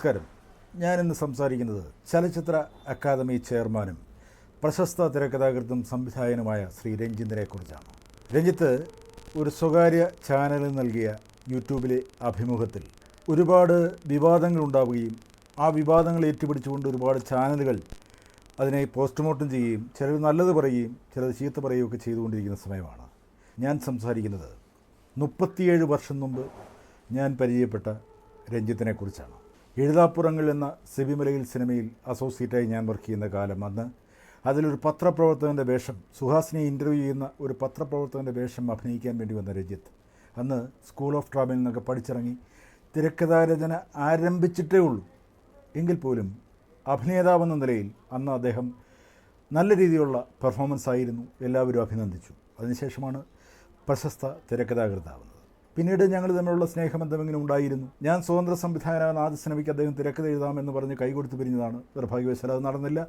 നമസ്കാരം. ഞാനിന്ന് സംസാരിക്കുന്നത് ചലച്ചിത്ര അക്കാദമി ചെയർമാനും പ്രശസ്ത തിരക്കഥാകൃത്തും സംവിധായകനുമായ ശ്രീ രഞ്ജിത്തിനെക്കുറിച്ചാണ് രഞ്ജിത്ത് ഒരു സ്വകാര്യ ചാനലിൽ നൽകിയ യൂട്യൂബിലെ അഭിമുഖത്തിൽ ഒരുപാട് വിവാദങ്ങൾ ഉണ്ടാവുകയും ആ വിവാദങ്ങൾ ഏറ്റുപിടിച്ചുകൊണ്ട് ഒരുപാട് ചാനലുകൾ അതിനെ പോസ്റ്റ്മോർട്ടം ചെയ്യുകയും ചിലർ നല്ലത് പറയുകയും ചിലർ ചീത്ത പറയുകയൊക്കെ ചെയ്തുകൊണ്ടിരിക്കുന്ന സമയമാണ്. ഞാൻ സംസാരിക്കുന്നത് മുപ്പത്തിയേഴ് വർഷം മുമ്പ് ഞാൻ പരിചയപ്പെട്ട രഞ്ജിത്തിനെ കുറിച്ചാണ്. എഴുതാപ്പുറങ്ങൾ എന്ന സെബിമലയിൽ സിനിമയിൽ അസോസിയേറ്റായി ഞാൻ വർക്ക് ചെയ്യുന്ന കാലം അന്ന്. അതിലൊരു പത്രപ്രവർത്തകന്റെ വേഷം സുഹാസിനെ ഇന്റർവ്യൂ ചെയ്യുന്ന ഒരു പത്രപ്രവർത്തകന്റെ വേഷം അഭിനയിക്കാൻ വേണ്ടി വന്ന രഞ്ജിത്ത്. അന്ന് സ്കൂൾ ഓഫ് ഡ്രാമയിൽ നിന്നൊക്കെ പഠിച്ചിറങ്ങി. തിരക്കഥാരചന ആരംഭിച്ചിട്ടേ ഉള്ളൂ. എങ്കിൽ പോലും അഭിനേതാവെന്ന നിലയിൽ അന്ന് അദ്ദേഹം നല്ല രീതിയിലുള്ള പെർഫോമൻസ് ആയിരുന്നു. എല്ലാവരും അഭിനന്ദിച്ചു. അതിനുശേഷമാണ് പ്രശസ്ത തിരക്കഥാകൃത്താവുന്നത്. പിന്നീട് ഞങ്ങൾ തമ്മിലുള്ള സ്നേഹം എന്തെങ്കിലും ഉണ്ടായിരുന്നു? ഞാൻ സ്വതന്ത്ര സംവിധായകനാകുന്ന ആദ്യ സിനിമയ്ക്ക് അദ്ദേഹം തിരക്കഥ എഴുതാമെന്ന് പറഞ്ഞ് കൈകൊടുത്ത് പിരിഞ്ഞതാണ്. നിർഭാഗ്യവശാൽ അത് നടന്നില്ല.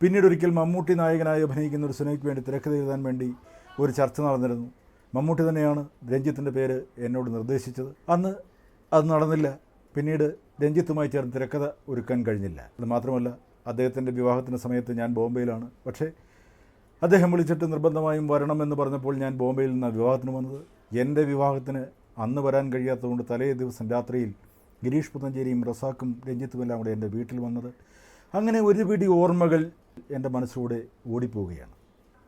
പിന്നീട് ഒരിക്കൽ മമ്മൂട്ടി നായകനായി അഭിനയിക്കുന്ന ഒരു സിനിമയ്ക്ക് വേണ്ടി തിരക്കഥ എഴുതാൻ വേണ്ടി ഒരു ചർച്ച നടന്നിരുന്നു. മമ്മൂട്ടി തന്നെയാണ് രഞ്ജിത്തിന്റെ പേര് എന്നോട് നിർദ്ദേശിച്ചത്. അന്ന് അത് നടന്നില്ല. പിന്നീട് രഞ്ജിത്തുമായി ചേർന്ന് തിരക്കഥ ഒരുക്കാൻ കഴിഞ്ഞില്ല. അത് മാത്രമല്ല അദ്ദേഹത്തിന്റെ വിവാഹത്തിന്റെ സമയത്ത് ഞാൻ ബോംബെയിലാണ്. പക്ഷേ അദ്ദേഹം വിളിച്ചിട്ട് നിർബന്ധമായും വരണമെന്ന് പറഞ്ഞപ്പോൾ ഞാൻ ബോംബെയിൽ നിന്നാണ് വിവാഹത്തിന് വന്നത്. എന്റെ വിവാഹത്തിന് അന്ന് വരാൻ കഴിയാത്തതുകൊണ്ട് തലേ ദിവസം രാത്രിയിൽ ഗിരീഷ് പുത്തഞ്ചേരിയും റസാക്കും രഞ്ജിത്തും എല്ലാം കൂടെ എന്റെ വീട്ടിൽ വന്നത്. അങ്ങനെ ഒരു പിടി ഓർമ്മകൾ എന്റെ മനസ്സിലൂടെ ഓടിപ്പോവുകയാണ്.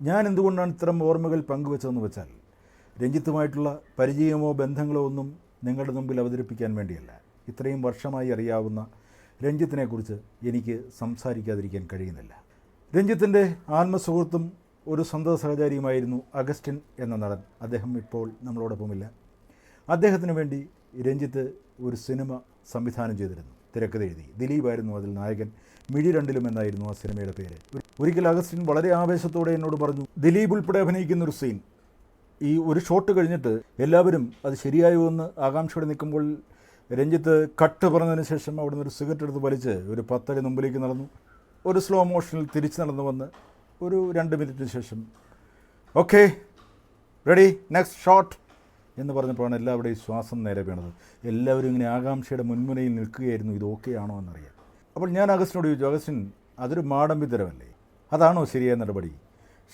ഞാൻ എന്തുകൊണ്ടാണ് ഇത്തരം ഓർമ്മകൾ പങ്കുവെച്ചതെന്ന് വെച്ചാൽ രഞ്ജിത്തുമായിട്ടുള്ള പരിചയമോ ബന്ധങ്ങളോ ഒന്നും നിങ്ങളുടെ മുമ്പിൽ അവതരിപ്പിക്കാൻ വേണ്ടിയല്ല. ഇത്രയും വർഷമായി അറിയാവുന്ന രഞ്ജിത്തിനെക്കുറിച്ച് എനിക്ക് സംസാരിക്കാതിരിക്കാൻ കഴിയുന്നില്ല. രഞ്ജിത്തിന്റെ ആത്മസുഹൃത്തും ഒരു സ്വന്തം സഹചാരിയുമായിരുന്നു അഗസ്റ്റിൻ എന്ന നടൻ. അദ്ദേഹം ഇപ്പോൾ നമ്മളോടൊപ്പമില്ല. അദ്ദേഹത്തിന് വേണ്ടി രഞ്ജിത്ത് ഒരു സിനിമ സംവിധാനം ചെയ്തിരുന്നു. തിരക്കഥ എഴുതി. ദിലീപായിരുന്നു അതിൽ നായകൻ. മിഴി രണ്ടിലും എന്നായിരുന്നു ആ സിനിമയുടെ പേര്. ഒരിക്കൽ അഗസ്റ്റിൻ വളരെ ആവേശത്തോടെ എന്നോട് പറഞ്ഞു ദിലീപ് ഉൾപ്പെടെ അഭിനയിക്കുന്ന ഒരു സീൻ. ഈ ഒരു ഷോട്ട് കഴിഞ്ഞിട്ട് എല്ലാവരും അത് ശരിയായോ എന്ന് ആകാംക്ഷയോടെ നിൽക്കുമ്പോൾ രഞ്ജിത്ത് കട്ട് പറഞ്ഞതിന് ശേഷം അവിടെ നിന്ന് ഒരു സിഗരറ്റ് എടുത്ത് വലിച്ച് ഒരു പത്തടി മുമ്പിലേക്ക് നടന്നു. ഒരു സ്ലോ മോഷനിൽ തിരിച്ച് നടന്നു വന്ന് ഒരു രണ്ട് മിനിറ്റിന് ശേഷം ഓക്കെ റെഡി നെക്സ്റ്റ് ഷോട്ട് എന്ന് പറഞ്ഞപ്പോഴാണ് എല്ലാവരുടെയും ശ്വാസം നേരെ വീണത്. എല്ലാവരും ഇങ്ങനെ ആകാംക്ഷയുടെ മുൻമുനയിൽ നിൽക്കുകയായിരുന്നു. ഇത് ഓക്കെ ആണോ എന്നറിയാൻ അപ്പോൾ ഞാൻ അഗസ്റ്റിനോട് ചോദിച്ചു അഗസ്റ്റിൻ അതൊരു മാടമ്പിത്തരമല്ലേ അതാണോ ശരിയായ നടപടി?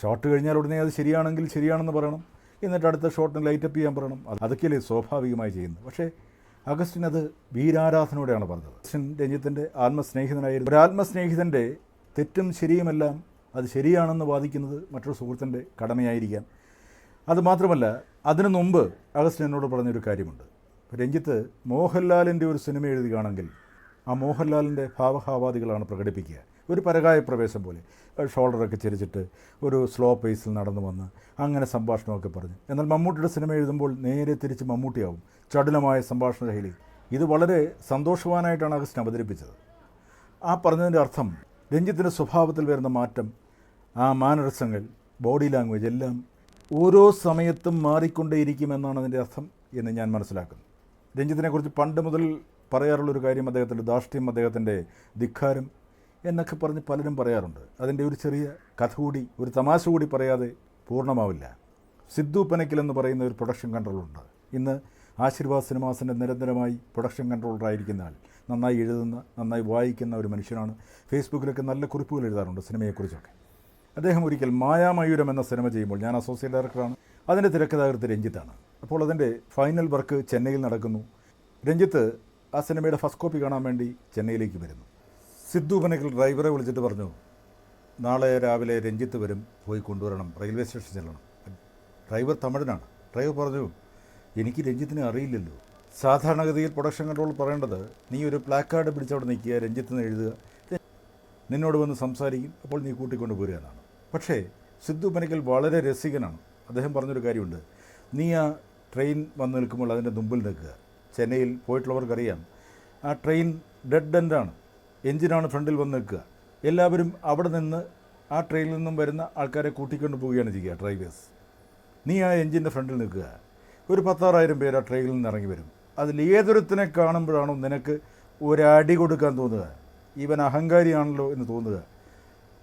ഷോട്ട് കഴിഞ്ഞാൽ ഉടനെ അത് ശരിയാണെങ്കിൽ ശരിയാണെന്ന് പറയണം. എന്നിട്ട് അടുത്ത ഷോട്ടിന് ലൈറ്റപ്പ് ചെയ്യാൻ പറയണം. അത് അതൊക്കെയല്ലേ സ്വാഭാവികമായി ചെയ്യുന്നത്. പക്ഷേ അഗസ്റ്റിൻ അത് വീരാരാധനയോടെയാണ് പറഞ്ഞത്. അഗസ്റ്റിൻ രഞ്ജിത്തിന്റെ ആത്മസ്നേഹിതനായിരുന്നു. ഒരു ആത്മസ്നേഹിതന്റെ തെറ്റും ശരിയുമെല്ലാം അത് ശരിയാണെന്ന് വാദിക്കുന്നത് മറ്റൊരു സുഹൃത്തിന്റെ കടമയായിരിക്കാം. അത് മാത്രമല്ല അതിനു മുമ്പ് അഗസ്റ്റിൻ എന്നോട് പറഞ്ഞൊരു കാര്യമുണ്ട്. രഞ്ജിത്ത് മോഹൻലാലിന്റെ ഒരു സിനിമ എഴുതുകയാണെങ്കിൽ ആ മോഹൻലാലിന്റെ ഭാവഭാവാദികളാണ് പ്രകടിപ്പിക്കുക. ഒരു പരകായ പ്രവേശം പോലെ. ഷോൾഡറൊക്കെ ചിരിച്ചിട്ട് ഒരു സ്ലോ പേസിൽ നടന്നു വന്ന് അങ്ങനെ സംഭാഷണമൊക്കെ പറഞ്ഞു. എന്നാൽ മമ്മൂട്ടിയുടെ സിനിമ എഴുതുമ്പോൾ നേരെ തിരിച്ച് മമ്മൂട്ടിയാവും. ചടുലമായ സംഭാഷണ ശൈലി. ഇത് വളരെ സന്തോഷവാനായിട്ടാണ് അഗസ്റ്റിൻ അവതരിപ്പിച്ചത്. ആ പറഞ്ഞതിന്റെ അർത്ഥം രഞ്ജിത്തിന്റെ സ്വഭാവത്തിൽ വരുന്ന മാറ്റം ആ മാനരസങ്ങൾ ബോഡി ലാംഗ്വേജ് എല്ലാം ഓരോ സമയത്തും മാറിക്കൊണ്ടേയിരിക്കുമെന്നാണ് അതിന്റെ അർത്ഥം എന്ന് ഞാൻ മനസ്സിലാക്കുന്നു. രഞ്ജിത്തിനെക്കുറിച്ച് പണ്ട് മുതൽ പറയാറുള്ളൊരു കാര്യം അദ്ദേഹത്തിന്റെ ധാർഷ്ട്യം അദ്ദേഹത്തിന്റെ ധിക്കാരം എന്നൊക്കെ പറഞ്ഞ് പലരും പറയാറുണ്ട്. അതിന്റെ ഒരു ചെറിയ കഥ കൂടി ഒരു തമാശ കൂടി പറയാതെ പൂർണമാവില്ല. സിദ്ധു പനക്കിൽ എന്ന് പറയുന്ന ഒരു പ്രൊഡക്ഷൻ കൺട്രോളുണ്ട് ഇന്ന് ആശീർവാദ് സിനിമാസിന്റെ നിരന്തരമായി പ്രൊഡക്ഷൻ കൺട്രോളറായിരിക്കുന്ന ആൾ നന്നായി എഴുതുന്ന നന്നായി വായിക്കുന്ന ഒരു മനുഷ്യനാണ്. ഫേസ്ബുക്കിലൊക്കെ നല്ല കുറിപ്പുകൾ എഴുതാറുണ്ട് സിനിമയെക്കുറിച്ചൊക്കെ. അദ്ദേഹം ഒരിക്കൽ മായാമയൂരം എന്ന സിനിമ ചെയ്യുമ്പോൾ ഞാൻ അസോസിയേറ്റ് ഡയറക്ടറാണ് അതിന്റെ തിരക്കഥാകൃത്ത് രഞ്ജിത്താണ്. അപ്പോൾ അതിന്റെ ഫൈനൽ വർക്ക് ചെന്നൈയിൽ നടക്കുന്നു. രഞ്ജിത്ത് ആ സിനിമയുടെ ഫസ്റ്റ് കോപ്പി കാണാൻ വേണ്ടി ചെന്നൈയിലേക്ക് വരുന്നു. സിദ്ധു പനക്കൽ ഡ്രൈവറെ വിളിച്ചിട്ട് പറഞ്ഞു നാളെ രാവിലെ രഞ്ജിത്ത് വരും പോയി കൊണ്ടുവരണം റെയിൽവേ സ്റ്റേഷൻ ചെല്ലണം. ഡ്രൈവർ തമിഴനാണ്. ഡ്രൈവർ പറഞ്ഞു എനിക്ക് രഞ്ജിത്തിനെ അറിയില്ലല്ലോ. സാധാരണഗതിയിൽ പ്രൊഡക്ഷൻ കൺട്രോൾ പറയേണ്ടത് നീ ഒരു പ്ലാക്കാർഡ് പിടിച്ചവിടെ നിൽക്കുക രഞ്ജിത്തിന് എഴുതുക. നിന്നോട് വന്ന് സംസാരിക്കും അപ്പോൾ നീ കൂട്ടിക്കൊണ്ട് പോരുക എന്നാണ്. പക്ഷേ സിദ്ധു പനിക്കൽ വളരെ രസികനാണ്. അദ്ദേഹം പറഞ്ഞൊരു കാര്യമുണ്ട്. നീ ആ ട്രെയിൻ വന്ന് നിൽക്കുമ്പോൾ അതിന്റെ മുമ്പിൽ നിൽക്കുക. ചെന്നൈയിൽ പോയിട്ടുള്ളവർക്കറിയാം. ആ ട്രെയിൻ ഡെഡ് എൻഡാണ്. എഞ്ചിനാണ് ഫ്രണ്ടിൽ വന്ന് നിൽക്കുക. എല്ലാവരും അവിടെ നിന്ന് ആ ട്രെയിനിൽ നിന്നും വരുന്ന ആൾക്കാരെ കൂട്ടിക്കൊണ്ട് പോവുകയാണ് ചെയ്യുക ഡ്രൈവേഴ്സ്. നീ ആ എഞ്ചിന്റെ ഫ്രണ്ടിൽ നിൽക്കുക. ഒരു പത്താറായിരം പേര് ആ ട്രെയിനിൽ നിന്ന് ഇറങ്ങി വരും. അതിൽ ഏതൊരുത്തിനെ കാണുമ്പോഴാണോ നിനക്ക് ഒരടി കൊടുക്കാൻ തോന്നുക? ഇവൻ അഹങ്കാരിയാണല്ലോ എന്ന് തോന്നുക.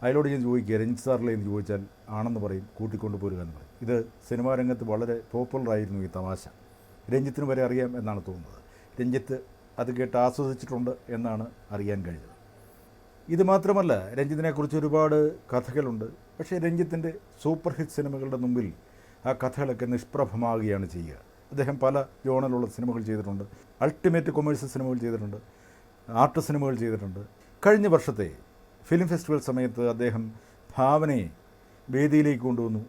അയാളോട് ഞാൻ ചോദിക്കുക രഞ്ജിത് സാറിലെ എന്ന് ചോദിച്ചാൽ ആണെന്ന് പറയും കൂട്ടിക്കൊണ്ട് പോരുക എന്ന് പറയും. ഇത് സിനിമാ രംഗത്ത് വളരെ പോപ്പുലറായിരുന്നു ഈ തമാശ. രഞ്ജിത്തിന് വരെ അറിയാം എന്നാണ് തോന്നുന്നത്. രഞ്ജിത്ത് അത് കേട്ട് ആസ്വദിച്ചിട്ടുണ്ട് എന്നാണ് അറിയാൻ കഴിഞ്ഞത്. ഇത് മാത്രമല്ല രഞ്ജിത്തിനെക്കുറിച്ച് ഒരുപാട് കഥകളുണ്ട്. പക്ഷേ രഞ്ജിത്തിന്റെ സൂപ്പർ ഹിറ്റ് സിനിമകളുടെ മുമ്പിൽ ആ കഥകളൊക്കെ നിഷ്പ്രഭമാകുകയാണ് ചെയ്യുക. അദ്ദേഹം പല ജോണലുള്ള സിനിമകൾ ചെയ്തിട്ടുണ്ട്. അൾട്ടിമേറ്റ് കൊമേഴ്സ്യൽ സിനിമകൾ ചെയ്തിട്ടുണ്ട്. ആർട്ട് സിനിമകൾ ചെയ്തിട്ടുണ്ട്. കഴിഞ്ഞ വർഷത്തെ ഫിലിം ഫെസ്റ്റിവൽ സമയത്ത് അദ്ദേഹം ഭാവനയെ വേദിയിലേക്ക് കൊണ്ടുവന്നു.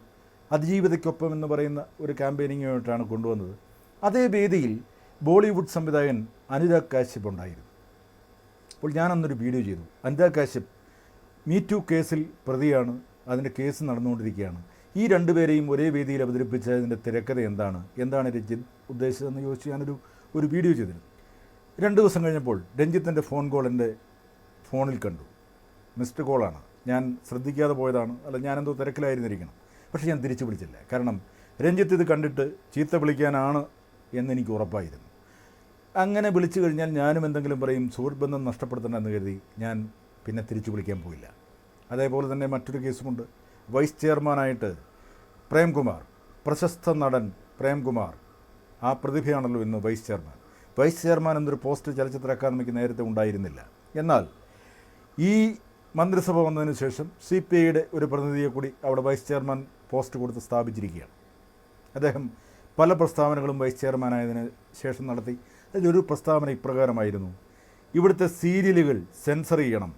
അതിജീവിതയ്ക്കൊപ്പം എന്ന് പറയുന്ന ഒരു ക്യാമ്പയിനിങ്ങുമായിട്ടാണ് കൊണ്ടുവന്നത്. അതേ വേദിയിൽ ബോളിവുഡ് സംവിധായകൻ അനുരാഗ് കാശ്യപ് ഉണ്ടായിരുന്നു. അപ്പോൾ ഞാനന്നൊരു വീഡിയോ ചെയ്തു. അനുരാഗ് കാശ്യപ് മീ ടു കേസിൽ പ്രതിയാണ്. അതിന്റെ കേസ് നടന്നുകൊണ്ടിരിക്കുകയാണ്. ഈ രണ്ടുപേരെയും ഒരേ വേദിയിൽ അവതരിപ്പിച്ചതിന്റെ തിരക്കഥ എന്താണ്? എന്താണ് രഞ്ജിത്ത് ഉദ്ദേശിച്ചതെന്ന് ചോദിച്ച് ഞാനൊരു ഒരു വീഡിയോ ചെയ്തിരുന്നു. രണ്ട് ദിവസം കഴിഞ്ഞപ്പോൾ രഞ്ജിത്തിന്റെ ഫോൺ കോൾ എന്റെ ഫോണിൽ കണ്ടു. മിസ്ഡ് കോളാണ് ഞാൻ ശ്രദ്ധിക്കാതെ പോയതാണ്. അല്ല ഞാനെന്തോ തിരക്കിലായിരുന്നിരിക്കണം. പക്ഷേ ഞാൻ തിരിച്ചു വിളിച്ചില്ല. കാരണം രഞ്ജിത്ത് ഇത് കണ്ടിട്ട് ചീത്ത വിളിക്കാനാണ് എന്നെനിക്ക് ഉറപ്പായിരുന്നു. അങ്ങനെ വിളിച്ചു കഴിഞ്ഞാൽ ഞാനും എന്തെങ്കിലും പറയും സുഹൃത്ത് ബന്ധം നഷ്ടപ്പെടുത്തണമെന്ന് കരുതി ഞാൻ പിന്നെ തിരിച്ചു വിളിക്കാൻ പോയില്ല. അതേപോലെ തന്നെ മറ്റൊരു കേസുമുണ്ട്. വൈസ് ചെയർമാനായിട്ട് പ്രേംകുമാർ പ്രശസ്ത നടൻ പ്രേംകുമാർ ആ പ്രതിഭയാണല്ലോ ഇന്ന് വൈസ് ചെയർമാൻ. വൈസ് ചെയർമാൻ എന്നൊരു പോസ്റ്റ് ചലച്ചിത്ര അക്കാദമിക്ക് നേരത്തെ ഉണ്ടായിരുന്നില്ല. എന്നാൽ ഈ മന്ത്രിസഭ വന്നതിന് ശേഷം സി പി ഐയുടെ ഒരു പ്രതിനിധിയെ കൂടി അവിടെ വൈസ് ചെയർമാൻ പോസ്റ്റ് കൊടുത്ത് സ്ഥാപിച്ചിരിക്കുകയാണ്. അദ്ദേഹം പല പ്രസ്താവനകളും വൈസ് ചെയർമാനായതിനു ശേഷം നടത്തി. അതിലൊരു പ്രസ്താവന ഇപ്രകാരമായിരുന്നു. ഇവിടുത്തെ സീരിയലുകൾ സെൻസർ ചെയ്യണം.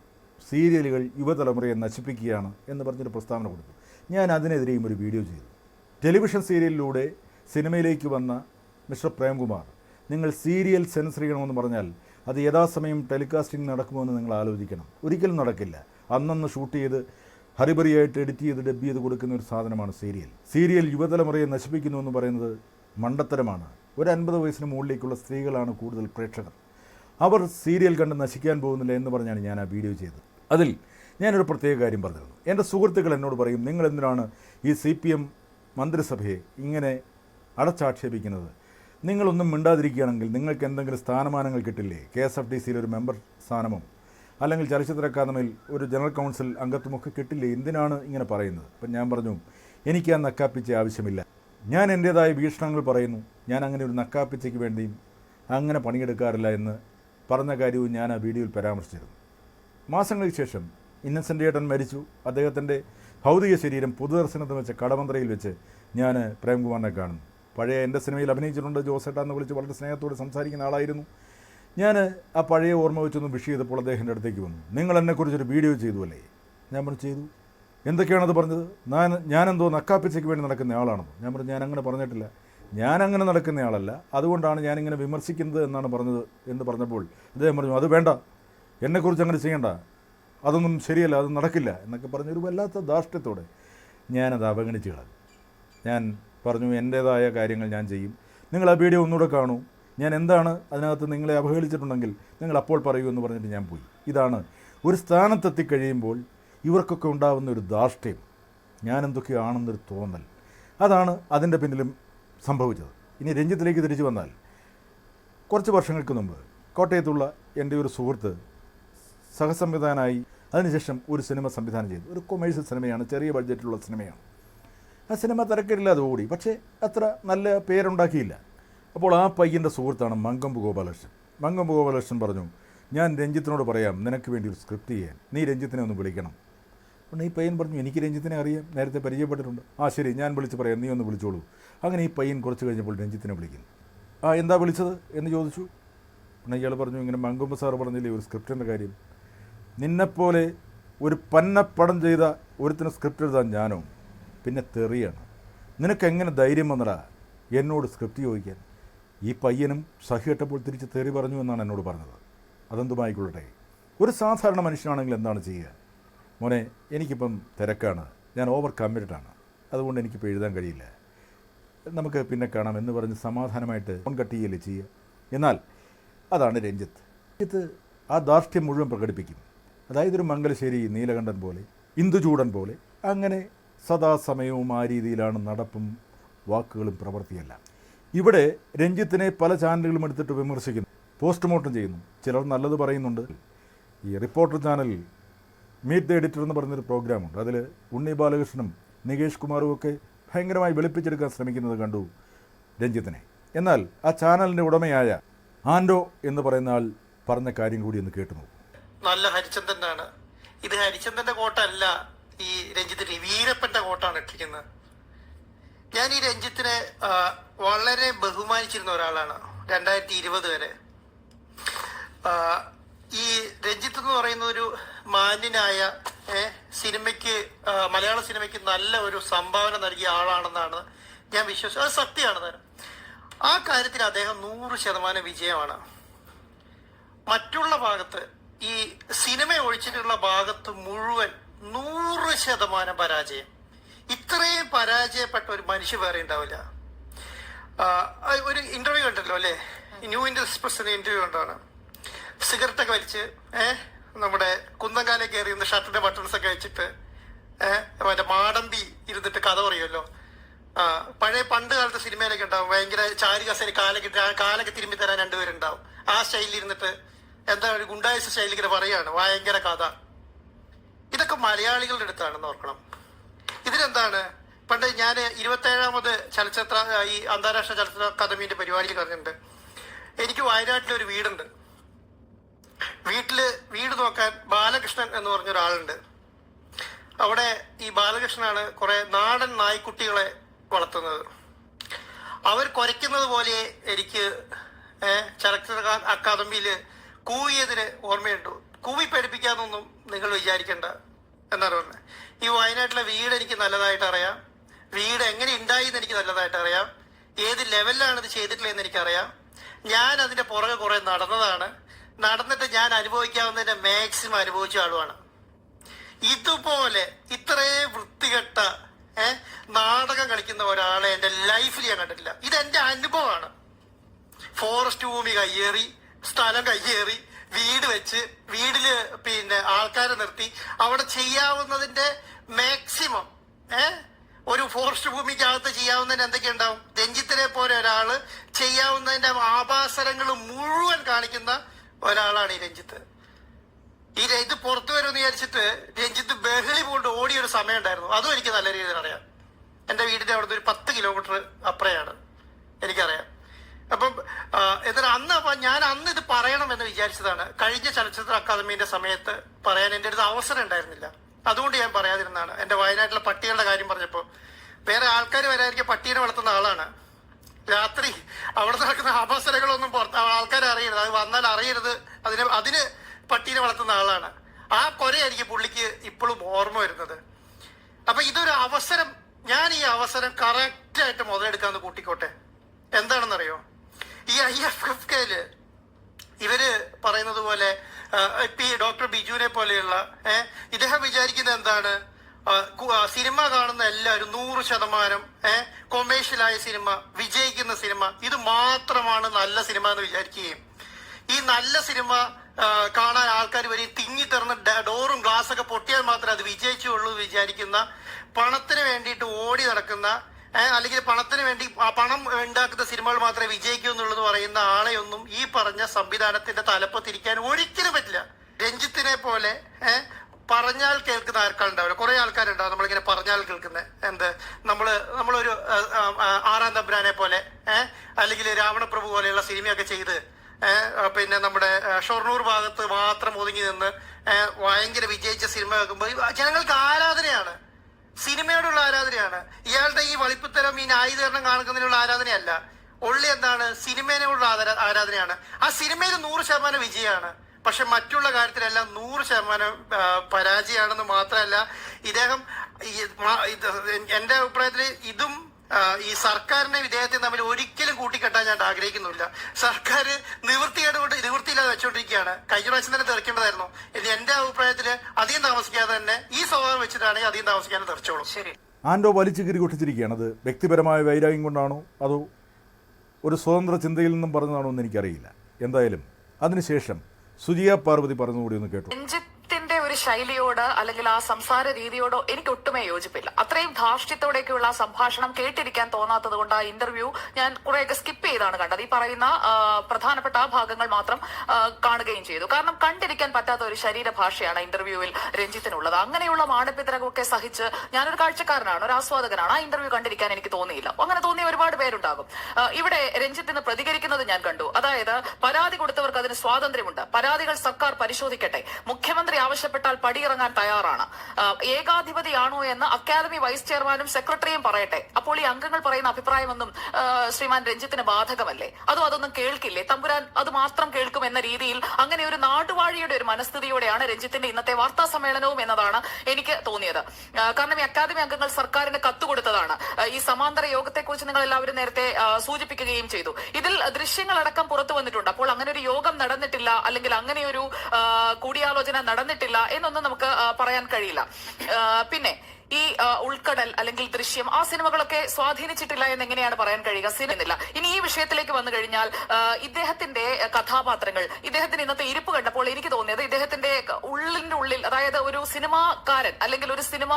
സീരിയലുകൾ യുവതലമുറയെ നശിപ്പിക്കുകയാണ് എന്ന് പറഞ്ഞൊരു പ്രസ്താവന കൊടുത്തു. ഞാൻ അതിനെതിരെയും ഒരു വീഡിയോ ചെയ്തു. ടെലിവിഷൻ സീരിയലിലൂടെ സിനിമയിലേക്ക് വന്ന മിസ്റ്റർ പ്രേംകുമാർ നിങ്ങൾ സീരിയൽ സെൻസർ ചെയ്യണമെന്ന് പറഞ്ഞാൽ അത് യഥാസമയം ടെലികാസ്റ്റിംഗ് നടക്കുമെന്ന് നിങ്ങൾ ആലോചിക്കണം. ഒരിക്കലും നടക്കില്ല. അന്നന്ന് ഷൂട്ട് ചെയ്ത് ഹരിബറിയായിട്ട് എഡിറ്റ് ചെയ്ത് ഡബ് ചെയ്ത് കൊടുക്കുന്ന ഒരു സാധനമാണ് സീരിയൽ. സീരിയൽ യുവതലമുറയെ നശിപ്പിക്കുന്നു എന്ന് പറയുന്നത് മണ്ടത്തരമാണ്. ഒരു അൻപത് വയസ്സിന് മുകളിലേക്കുള്ള സ്ത്രീകളാണ് കൂടുതൽ പ്രേക്ഷകർ. അവർ സീരിയൽ കണ്ട് നശിക്കാൻ പോകുന്നില്ല എന്ന് പറഞ്ഞാണ് ഞാൻ ആ വീഡിയോ ചെയ്തത്. അതിൽ ഞാനൊരു പ്രത്യേക കാര്യം പറഞ്ഞിരുന്നു. എന്റെ സുഹൃത്തുക്കൾ എന്നോട് പറയും നിങ്ങൾ എന്തിനാണ് ഈ സി പി എം മന്ത്രിസഭയെ ഇങ്ങനെ അടച്ചാക്ഷേപിക്കുന്നത്? നിങ്ങളൊന്നും മിണ്ടാതിരിക്കുകയാണെങ്കിൽ നിങ്ങൾക്ക് എന്തെങ്കിലും സ്ഥാനമാനങ്ങൾ കിട്ടില്ലേ? കെ എസ് എഫ് ഡി സിയിൽ ഒരു മെമ്പർ സ്ഥാനമോ? അല്ലെങ്കിൽ ചലച്ചിത്ര അക്കാദമിയിൽ ഒരു ജനറൽ കൗൺസിൽ അംഗത്വമൊക്കെ കിട്ടില്ലേ? എന്തിനാണ് ഇങ്ങനെ പറയുന്നത്? അപ്പം ഞാൻ പറഞ്ഞു എനിക്ക് ആ നക്കാപ്പിച്ച ആവശ്യമില്ല. ഞാൻ എന്റേതായ വീക്ഷണങ്ങൾ പറയുന്നു. ഞാൻ അങ്ങനെ ഒരു നക്കാപ്പിച്ചയ്ക്ക് വേണ്ടിയും അങ്ങനെ പണിയെടുക്കാറില്ല എന്ന് പറഞ്ഞ കാര്യവും ഞാൻ ആ വീഡിയോയിൽ പരാമർശിച്ചിരുന്നു. മാസങ്ങൾക്ക് ശേഷം ഇന്നസെന്റ് ഏട്ടൻ മരിച്ചു. അദ്ദേഹത്തിന്റെ ഭൗതിക ശരീരം പൊതുദർശനത്തിന് വെച്ച് കടമന്ത്രയിൽ വെച്ച് ഞാൻ പ്രേംകുമാറിനെ കാണുന്നു. പഴയ എന്റെ സിനിമയിൽ അഭിനയിച്ചിട്ടുണ്ട് ജോസേട്ട എന്ന് വിളിച്ച് വളരെ സ്നേഹത്തോടെ സംസാരിക്കുന്ന ആളായിരുന്നു. ഞാൻ ആ പഴയ ഓർമ്മ വെച്ചൊന്ന് വിഷ് ചെയ്തപ്പോൾ അദ്ദേഹത്തിന്റെ അടുത്തേക്ക് വന്നു. നിങ്ങൾ എന്നെക്കുറിച്ചൊരു വീഡിയോ ചെയ്തു അല്ലേ? ഞാൻ പറഞ്ഞു ചെയ്തു. എന്തൊക്കെയാണത് പറഞ്ഞത്? ഞാൻ ഞാനെന്തോ നക്കാപ്പിച്ചയ്ക്ക് വേണ്ടി നടക്കുന്ന ആളാണെന്ന്. ഞാൻ പറഞ്ഞു ഞാൻ അങ്ങനെ പറഞ്ഞിട്ടില്ല. ഞാൻ അങ്ങനെ നടക്കുന്ന ആളല്ല. അതുകൊണ്ടാണ് ഞാനിങ്ങനെ വിമർശിക്കുന്നത് എന്നാണ് പറഞ്ഞത് എന്ന് പറഞ്ഞപ്പോൾ അദ്ദേഹം പറഞ്ഞു അത് വേണ്ട. എന്നെക്കുറിച്ച് അങ്ങനെ ചെയ്യണ്ട. അതൊന്നും ശരിയല്ല അത് നടക്കില്ല. എന്നൊക്കെ പറഞ്ഞൊരു വല്ലാത്ത ധാർഷ്ട്യത്തോടെ ഞാനത് അവഗണിച്ച് കളഞ്ഞു. ഞാൻ പറഞ്ഞു എന്റേതായ കാര്യങ്ങൾ ഞാൻ ചെയ്യും. നിങ്ങൾ ആ വീഡിയോ ഒന്നുകൂടെ കാണൂ. ഞാൻ എന്താണ് അതിനകത്ത് നിങ്ങളെ അവഹേളിച്ചിട്ടുണ്ടെങ്കിൽ നിങ്ങൾ അപ്പോൾ പറയൂ എന്ന് പറഞ്ഞിട്ട് ഞാൻ പോയി. ഇതാണ്. ഒരു സ്ഥാനത്തെത്തി കഴിയുമ്പോൾ ഇവർക്കൊക്കെ ഉണ്ടാകുന്ന ഒരു ധാർഷ്ട്യം. ഞാൻ എന്തൊക്കെയാണെന്നൊരു തോന്നൽ. അതാണ് അതിന്റെ പിന്നിലും സംഭവിച്ചത്. ഇനി രഞ്ജിത്തിലേക്ക് തിരിച്ചു വന്നാൽ കുറച്ച് വർഷങ്ങൾക്ക് മുമ്പ് കോട്ടയത്തുള്ള എന്റെ ഒരു സുഹൃത്ത് സഹസംവിധാനായി അതിനുശേഷം ഒരു സിനിമ സംവിധാനം ചെയ്തു. ഒരു കൊമേഴ്സ്യൽ സിനിമയാണ് ചെറിയ ബഡ്ജറ്റിലുള്ള സിനിമയാണ്. ആ സിനിമ തിരക്കില്ലാതെ ഓടി പക്ഷേ അത്ര നല്ല പേരുണ്ടാക്കിയില്ല. അപ്പോൾ ആ പയ്യന്റെ സുഹൃത്താണ് മങ്കമ്പ് ഗോപാലകൃഷ്ണൻ. മങ്കമ്പ് ഗോപാലകൃഷ്ണൻ പറഞ്ഞു ഞാൻ രഞ്ജിത്തിനോട് പറയാം നിനക്ക് വേണ്ടി ഒരു സ്ക്രിപ്റ്റ് ചെയ്യാൻ. നീ രഞ്ജിത്തിനെ ഒന്ന് വിളിക്കണം. അപ്പോൾ ഈ പയ്യൻ പറഞ്ഞു എനിക്ക് രഞ്ജിത്തിനെ അറിയാം. നേരത്തെ പരിചയപ്പെട്ടിട്ടുണ്ട്. ആ ശരി. ഞാൻ വിളിച്ച് പറയാം. നീ ഒന്ന് വിളിച്ചോളൂ. അങ്ങനെ ഈ പയ്യൻ കുറച്ച് കഴിഞ്ഞപ്പോൾ രഞ്ജിത്തിനെ വിളിക്കുന്നു. ആ എന്താ വിളിച്ചത്? എന്ന് ചോദിച്ചു. പിന്നെ ഇയാൾ പറഞ്ഞു ഇങ്ങനെ മങ്കൊമ്പ് സാർ പറഞ്ഞില്ലേ ഒരു സ്ക്രിപ്റ്റിന്റെ കാര്യം? നിന്നെപ്പോലെ ഒരു പന്നപ്പടം ചെയ്ത ഒരുത്തിന് സ്ക്രിപ്റ്റ് എഴുതാൻ ഞാനോ? പിന്നെ തെറിയാണ്. നിനക്ക് എങ്ങനെ ധൈര്യം വന്നടാ? എന്നോട് സ്ക്രിപ്റ്റ് ചോദിക്കാൻ. ഈ പയ്യനും സഹികെട്ടപ്പോൾ തിരിച്ച് തെറി പറഞ്ഞു എന്നാണ് എന്നോട് പറഞ്ഞത്. അതെന്തുമായിക്കൊള്ളട്ടെ? ഒരു സാധാരണ മനുഷ്യനാണെങ്കിൽ എന്താണ് ചെയ്യുക? മോനെ എനിക്കിപ്പം തിരക്കാണ്. ഞാൻ ഓവർ കമ്മിറ്റഡാണ് അതുകൊണ്ട് എനിക്കിപ്പോൾ എഴുതാൻ കഴിയില്ല. നമുക്ക് പിന്നെ കാണാം എന്ന് പറഞ്ഞ് സമാധാനമായിട്ട് ഫോൺ കട്ട് ചെയ്യല്ലേ ചെയ്യുക? എന്നാൽ അതാണ് രഞ്ജിത്ത്. രഞ്ജിത്ത് ആ ദാർഷ്ട്യം മുഴുവൻ പ്രകടിപ്പിക്കും. അതായത് ഒരു മംഗലശ്ശേരി നീലകണ്ഠൻ പോലെ ഇന്ദുചൂടൻ പോലെ അങ്ങനെ സദാസമയവും ആ രീതിയിലാണ് നടപ്പും വാക്കുകളും പ്രവൃത്തിയല്ല. ഇവിടെ രഞ്ജിത്തിനെ പല ചാനലുകളും എടുത്തിട്ട് വിമർശിക്കുന്നു. പോസ്റ്റ്മോർട്ടം ചെയ്യുന്നു. ചിലർ നല്ലത് പറയുന്നുണ്ട്. ഈ റിപ്പോർട്ടർ ചാനലിൽ മീറ്റ് ദ എഡിറ്റർ എന്ന് പറഞ്ഞൊരു പ്രോഗ്രാമുണ്ട്. അതിൽ ഉണ്ണി ബാലകൃഷ്ണനും നികേഷ് കുമാറും ഒക്കെ ഭയങ്കരമായി വെളുപ്പിച്ചെടുക്കാൻ ശ്രമിക്കുന്നത് കണ്ടു രഞ്ജിത്തിനെ. എന്നാൽ ആ ചാനലിന്റെ ഉടമയായ ആൻഡോ എന്ന് പറയുന്ന ആൾ പറഞ്ഞ കാര്യം കൂടി ഒന്ന് കേട്ടു നോക്കൂ. നല്ല ഹരിചന്ദനാണ്. ഇത് ഹരിചന്ദന്റെ കോട്ടല്ല ഈ രഞ്ജിത്തിന്റെ വീരപ്പന്റെ കോട്ടാണ് ഇട്ടിരിക്കുന്നത് ഞാൻ ഈ രഞ്ജിത്തിനെ വളരെ ബഹുമാനിച്ചിരുന്ന ഒരാളാണ് രണ്ടായിരത്തി ഇരുപത് വരെ ഈ രഞ്ജിത്ത് എന്ന് പറയുന്ന ഒരു മാന്യനായ സിനിമയ്ക്ക് മലയാള സിനിമയ്ക്ക് നല്ല ഒരു സംഭാവന നൽകിയ ആളാണെന്നാണ് ഞാൻ വിശ്വസിച്ചത് അത് സത്യമാണ് താരം. ആ കാര്യത്തിൽ അദ്ദേഹം നൂറ് ശതമാനം വിജയമാണ്. മറ്റുള്ള ഭാഗത്ത് ഈ സിനിമ ഒഴിച്ചിട്ടുള്ള ഭാഗത്ത് മുഴുവൻ നൂറ് ശതമാനം പരാജയം. ഇത്രയും പരാജയപ്പെട്ട ഒരു മനുഷ്യ വേറെ ഉണ്ടാവില്ല. ഒരു ഇന്റർവ്യൂ ഉണ്ടല്ലോ അല്ലേ? ന്യൂ ഇന്ത്യൻ എക്സ്പ്രസിന്റെ ഇന്റർവ്യൂ ഉണ്ടാണ് സിഗരറ്റ് ഒക്കെ വലിച്ച് ഏഹ് നമ്മുടെ കുന്നങ്കാലെ കയറി ഷർട്ടിന്റെ ബട്ടൺസ് ഒക്കെ വെച്ചിട്ട് ഏഹ് മറ്റേ മാടമ്പി ഇരുന്നിട്ട് കഥ പറയുമല്ലോ. ആ പഴയ പണ്ട് കാലത്തെ സിനിമയിലൊക്കെ ഉണ്ടാവും. ഭയങ്കര ചാരി കസേര കാലൊക്കെ കാലൊക്കെ തിരുമ്പി തരാൻ രണ്ടുപേരുണ്ടാവും. ആ സ്റ്റൈലിൽ ഇരുന്നിട്ട് എന്താ ഒരു ഗുണ്ടായ ശൈലി ഇങ്ങനെ പറയാണ് ഭയങ്കര കഥ. ഇതൊക്കെ മലയാളികളുടെ അടുത്താണെന്ന് ഓർക്കണം. ഇതിനെന്താണ്? പണ്ട് ഞാൻ ഇരുപത്തേഴാമത് ചലച്ചിത്ര ഈ അന്താരാഷ്ട്ര ചലച്ചിത്ര അക്കാദമിന്റെ പരിപാടിയിൽ പറഞ്ഞിട്ടുണ്ട് എനിക്ക് വയനാട്ടിൽ ഒരു വീടുണ്ട്. വീട്ടിൽ വീട് നോക്കാൻ ബാലകൃഷ്ണൻ എന്ന് പറഞ്ഞ ഒരാളുണ്ട്. അവിടെ ഈ ബാലകൃഷ്ണനാണ് കുറെ നാടൻ നായ്ക്കുട്ടികളെ വളർത്തുന്നത്. അവർ കുരയ്ക്കുന്നത് പോലെ എനിക്ക് ചലച്ചിത്ര അക്കാദമിയിൽ കൂവിയതിന് ഓർമ്മയുണ്ട്. കൂവി പേടിപ്പിക്കാന്നൊന്നും നിങ്ങൾ വിചാരിക്കേണ്ട. എന്നാണ് പറഞ്ഞത്? ഈ വയനാട്ടിലെ വീട് എനിക്ക് നല്ലതായിട്ട് അറിയാം. വീട് എങ്ങനെ ഉണ്ടായി എന്ന് എനിക്ക് നല്ലതായിട്ട് അറിയാം. ഏത് ലെവലിലാണ് ഇത് ചെയ്തിട്ടുള്ളതെന്ന് എനിക്കറിയാം. ഞാൻ അതിന്റെ പുറകെ കുറെ നടന്നതാണ്. നടന്നിട്ട് ഞാൻ അനുഭവിക്കാവുന്നതിന്റെ മാക്സിമം അനുഭവിച്ച ആളുമാണ്. ഇതുപോലെ ഇത്രേ വൃത്തികെട്ട ഏർ നാടകം കളിക്കുന്ന ഒരാളെ എന്റെ ലൈഫിൽ ഞാൻ കണ്ടിട്ടില്ല. ഇത് എന്റെ അനുഭവമാണ്. ഫോറസ്റ്റ് ഭൂമി കയ്യേറി സ്ഥലം കയ്യേറി വീട് വെച്ച് വീടിൽ പിന്നെ ആൾക്കാരെ നിർത്തി അവിടെ ചെയ്യാവുന്നതിന്റെ മാക്സിമം ഏ? ഒരു ഫോറസ്റ്റ് ഭൂമിക്കകത്ത് ചെയ്യാവുന്നതിന് എന്തൊക്കെ ഉണ്ടാവും? രഞ്ജിത്തിനെ പോലെ ഒരാൾ ചെയ്യാവുന്നതിന്റെ ആഭാസരങ്ങൾ മുഴുവൻ കാണിക്കുന്ന ഒരാളാണ് ഈ രഞ്ജിത്ത്. ഈ ഇത് പുറത്തു വരുമെന്ന് വിചാരിച്ചിട്ട് രഞ്ജിത്ത് ബഹളി പോണ്ട് ഓടിയ ഒരു സമയം ഉണ്ടായിരുന്നു. അതും എനിക്ക് നല്ല രീതിയിൽ അറിയാം. എന്റെ വീടിന്റെ അവിടുന്ന് ഒരു പത്ത് കിലോമീറ്റർ അപ്പുറയാണ്. എനിക്കറിയാം. എന്നിട്ട് അന്ന് അപ്പൊ ഞാൻ അന്ന് ഇത് പറയണം എന്ന് വിചാരിച്ചതാണ്. കഴിഞ്ഞ ചലച്ചിത്ര അക്കാദമിന്റെ സമയത്ത് പറയാൻ എന്റെ അടുത്ത് അവസരം ഉണ്ടായിരുന്നില്ല. അതുകൊണ്ട് ഞാൻ പറയാതിരുന്നതാണ്. എന്റെ വയനാട്ടിലെ പട്ടികളുടെ കാര്യം പറഞ്ഞപ്പോൾ വേറെ ആൾക്കാർ വരാതിരിക്കും പട്ടീനെ വളർത്തുന്ന ആളാണ്. രാത്രി അവിടെ നടക്കുന്ന അപസരങ്ങളൊന്നും പുറത്ത് ആൾക്കാർ അറിയരുത്. അത് വന്നാൽ അറിയരുത്. അതിന് അതിന് പട്ടീനെ വളർത്തുന്ന ആളാണ്. ആ കൊരയായിരിക്കും പുള്ളിക്ക് ഇപ്പോഴും ഓർമ്മ വരുന്നത്. അപ്പൊ ഇതൊരു അവസരം ഞാൻ ഈ അവസരം കറക്റ്റായിട്ട് മുതലെടുക്കാന്ന് കൂട്ടിക്കോട്ടെ. എന്താണെന്നറിയോ? ഈ ഐ എഫ് എഫ് കെയിൽ ഇവർ പറയുന്നത് പോലെ ഇപ്പൊ ഈ ഡോക്ടർ ബിജുവിനെ പോലെയുള്ള ഏഹ് ഇദ്ദേഹം വിചാരിക്കുന്നത് എന്താണ്? സിനിമ കാണുന്ന എല്ലാവരും നൂറ് ശതമാനം ഏഹ് കൊമേഴ്ഷ്യലായ സിനിമ വിജയിക്കുന്ന സിനിമ ഇത് മാത്രമാണ് നല്ല സിനിമ എന്ന് വിചാരിക്കുകയും. ഈ നല്ല സിനിമ കാണാൻ ആൾക്കാർ വരെയും തിങ്ങി തുറന്ന് ഡോറും ഗ്ലാസ് ഒക്കെ പൊട്ടിയാൽ മാത്രമേ അത് വിജയിച്ചുള്ളൂ വിചാരിക്കുന്ന പണത്തിന് വേണ്ടിയിട്ട് ഓടി നടക്കുന്ന അല്ലെങ്കിൽ പണത്തിന് വേണ്ടി ആ പണം ഉണ്ടാക്കുന്ന സിനിമകൾ മാത്രമേ വിജയിക്കൂ എന്നുള്ളത് പറയുന്ന ആളെയൊന്നും ഈ പറഞ്ഞ സംവിധാനത്തിന്റെ തലപ്പത്തിരിക്കാൻ ഒരിക്കലും പറ്റില്ല. രഞ്ജിത്തിനെ പോലെ പറഞ്ഞാൽ കേൾക്കുന്ന ആൾക്കാരുണ്ടാവില്ല. കുറെ ആൾക്കാരുണ്ടാവും നമ്മളിങ്ങനെ പറഞ്ഞാൽ കേൾക്കുന്ന എന്ത് നമ്മൾ നമ്മളൊരു ആ, ആ, ആ, ആറാം തമ്പുരാനെ പോലെ അല്ലെങ്കിൽ രാവണപ്രഭു പോലെയുള്ള സിനിമയൊക്കെ ചെയ്ത് പിന്നെ നമ്മുടെ ആ, ഷൊർണൂർ ഭാഗത്ത് മാത്രം ഒതുങ്ങി നിന്ന് ഭയങ്കര വിജയിച്ച സിനിമ വെക്കുമ്പോൾ ജനങ്ങൾക്ക് ആരാധനയാണ് സിനിമയോടുള്ള ആരാധനയാണ്. ഇയാളുടെ ഈ വളിപ്പുത്തരം ഈ ന്യായീകരണം കാണിക്കുന്നതിനുള്ള ആരാധനയല്ല. ഉള്ളി എന്താണ്? സിനിമേനോടുള്ള ആരാധനയാണ്. ആ സിനിമയിൽ നൂറ് ശതമാനം വിജയമാണ് പക്ഷെ മറ്റുള്ള കാര്യത്തിലെല്ലാം നൂറ് ശതമാനം പരാജയമാണെന്ന് മാത്രമല്ല ഇദ്ദേഹം എന്റെ അഭിപ്രായത്തിൽ ഇതും ഈ സർക്കാരിനെ വിധേയത്തെ തമ്മിൽ ഒരിക്കലും കൂട്ടിക്കെട്ടാൻ ഞാൻ ആഗ്രഹിക്കുന്നില്ല. സർക്കാർ നിവൃത്തിയോട് കൊണ്ട് നിവൃത്തിയില്ലാതെ വെച്ചുകൊണ്ടിരിക്കുകയാണ്. കഴിഞ്ഞ പ്രാവശ്യം തന്നെ തെറിക്കേണ്ടതായിരുന്നു. ഇനി എന്റെ അഭിപ്രായത്തിൽ അധികം താമസിക്കാതെ തന്നെ ഈ സ്വഭാവം വെച്ചിട്ടാണെങ്കിൽ അധികം താമസിക്കാതെ തെറിച്ചോളൂ. ശരി. ആൻഡോ വലിച്ചു കീറി കൊട്ടിച്ചിരിക്കുകയാണ്. അത് വ്യക്തിപരമായ വൈരാഗ്യം കൊണ്ടാണോ? അതോ ഒരു സ്വതന്ത്ര ചിന്തയിൽ നിന്നും പറഞ്ഞതാണോ എന്ന് എനിക്കറിയില്ല. എന്തായാലും അതിനുശേഷം സുജിയ പാർവതി പറഞ്ഞുകൂടി ഒന്ന് കേട്ടു. ശൈലിയോട് അല്ലെങ്കിൽ ആ സംസാര രീതിയോടോ എനിക്ക് ഒട്ടുമേ യോജിപ്പില്ല. അത്രയും ധാർഷ്ട്യത്തോടെയൊക്കെയുള്ള സംഭാഷണം കേട്ടിരിക്കാൻ തോന്നാത്തത് കൊണ്ട് ആ ഇന്റർവ്യൂ ഞാൻ കുറെയൊക്കെ സ്കിപ്പ് ചെയ്താണ് കണ്ടത്. ഈ പറയുന്ന പ്രധാനപ്പെട്ട ഭാഗങ്ങൾ മാത്രം കാണുകയും ചെയ്തു. കാരണം കണ്ടിരിക്കാൻ പറ്റാത്ത ഒരു ശരീരഭാഷയാണ് ഇന്റർവ്യൂവിൽ രഞ്ജിത്തിനുള്ളത്. അങ്ങനെയുള്ള മാടപ്പിത്തരമൊക്കെ സഹിച്ച് ഞാനൊരു കാഴ്ചക്കാരനാണ് ഒരു ആസ്വാദകനാണ്. ആ ഇന്റർവ്യൂ കണ്ടിരിക്കാൻ എനിക്ക് തോന്നിയില്ല. അങ്ങനെ തോന്നിയ ഒരുപാട് പേരുണ്ടാകും. ഇവിടെ രഞ്ജിത്ത് ഇന്ന് പ്രതികരിക്കുന്നത് ഞാൻ കണ്ടു. അതായത് പരാതി കൊടുത്തവർക്ക് അതിന് സ്വാതന്ത്ര്യമുണ്ട്. പരാതികൾ സർക്കാർ പരിശോധിക്കട്ടെ. മുഖ്യമന്ത്രി ആവശ്യപ്പെട്ടാൽ പടിയിറങ്ങാൻ തയ്യാറാണ്. ഏകാധിപതിയാണോ എന്ന് അക്കാദമി വൈസ് ചെയർമാനും സെക്രട്ടറിയും പറയട്ടെ. അപ്പോൾ ഈ അംഗങ്ങൾ പറയുന്ന അഭിപ്രായമൊന്നും ശ്രീമാൻ രഞ്ജിത്തിന് ബാധകമല്ലേ? അതോ അതൊന്നും കേൾക്കില്ലേ? തമ്പുരാൻ അത് മാത്രം കേൾക്കും എന്ന രീതിയിൽ അങ്ങനെ ഒരു നാടുവാഴിയുടെ ഒരു മനസ്ഥിതിയോടെയാണ് രഞ്ജിത്തിന്റെ ഇന്നത്തെ വാർത്താ സമ്മേളനവും എന്നതാണ് എനിക്ക് തോന്നിയത്. കാരണം ഈ അക്കാദമി അംഗങ്ങൾ സർക്കാരിന് കത്ത് കൊടുത്തതാണ്. ഈ സമാന്തര യോഗത്തെക്കുറിച്ച് നിങ്ങൾ എല്ലാവരും നേരത്തെ സൂചിപ്പിക്കുകയും ചെയ്തു. ഇതിൽ ദൃശ്യങ്ങളടക്കം പുറത്തു വന്നിട്ടുണ്ട്. അപ്പോൾ അങ്ങനെ ഒരു യോഗം നടന്നിട്ടില്ല അല്ലെങ്കിൽ അങ്ങനെ ഒരു കൂടിയാലോചന നടന്നിട്ടില്ല എന്നൊന്നും നമുക്ക് പറയാൻ കഴിയില്ല. പിന്നെ ഈ ഉൾക്കടൽ അല്ലെങ്കിൽ ദൃശ്യം ആ സിനിമകളൊക്കെ സ്വാധീനിച്ചിട്ടില്ല എന്ന് എങ്ങനെയാണ് പറയാൻ കഴിയുക? സിനിമയില്ല ഇനി ഈ വിഷയത്തിലേക്ക് വന്നു കഴിഞ്ഞാൽ ഇദ്ദേഹത്തിന്റെ കഥാപാത്രങ്ങൾ ഇദ്ദേഹത്തിന് ഇന്നത്തെ ഇരിപ്പ് കണ്ടപ്പോൾ എനിക്ക് തോന്നിയത് ഇദ്ദേഹത്തിന്റെ ഉള്ളിന്റെ ഉള്ളിൽ അതായത് ഒരു സിനിമാക്കാരൻ അല്ലെങ്കിൽ ഒരു സിനിമ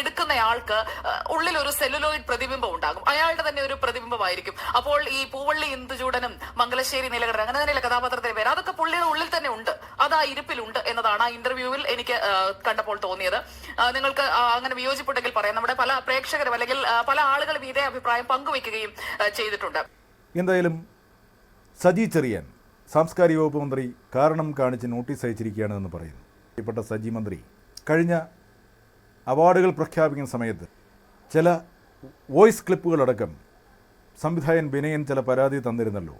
എടുക്കുന്ന എടുക്കുന്നയാൾക്ക് ഉള്ളിൽ ഒരു സെല്ലുലോയിഡ് പ്രതിബിംബം ഉണ്ടാകും. അയാളുടെ തന്നെ ഒരു പ്രതിബിംബമായിരിക്കും. അപ്പോൾ ഈ പൂവള്ളി ഇന്ദുചൂടനും മംഗലശ്ശേരി നിലകടൻ അങ്ങനെ തന്നെയുള്ള കഥാപാത്രത്തിന്റെ പേര്? അതൊക്കെ പുള്ളിയുടെ ഉള്ളിൽ തന്നെ ഉണ്ട്. അത് ഇരിപ്പിലുണ്ട് എന്നതാണ് ആ ഇന്റർവ്യൂവിൽ എനിക്ക് കണ്ടപ്പോൾ തോന്നിയത്. നിങ്ങൾക്ക് അങ്ങനെ വിയോജിപ്പുണ്ടെങ്കിൽ പറയാം. നമ്മുടെ പല പ്രേക്ഷകരും അല്ലെങ്കിൽ പല ആളുകളും ഇതേ അഭിപ്രായം പങ്കുവയ്ക്കുകയും ചെയ്തിട്ടുണ്ട്. എന്തായാലും സജി ചെറിയാൻ സാംസ്കാരിക വകുപ്പ് മന്ത്രി കാരണം കാണിച്ച് നോട്ടീസ് അയച്ചിരിക്കുകയാണെന്ന് പറയുന്നു. പ്രിയപ്പെട്ട സജി മന്ത്രി കഴിഞ്ഞ അവാർഡുകൾ പ്രഖ്യാപിക്കുന്ന സമയത്ത് ചില വോയിസ് ക്ലിപ്പുകളടക്കം സംവിധായകൻ വിനയൻ ചില പരാതി തന്നിരുന്നല്ലോ.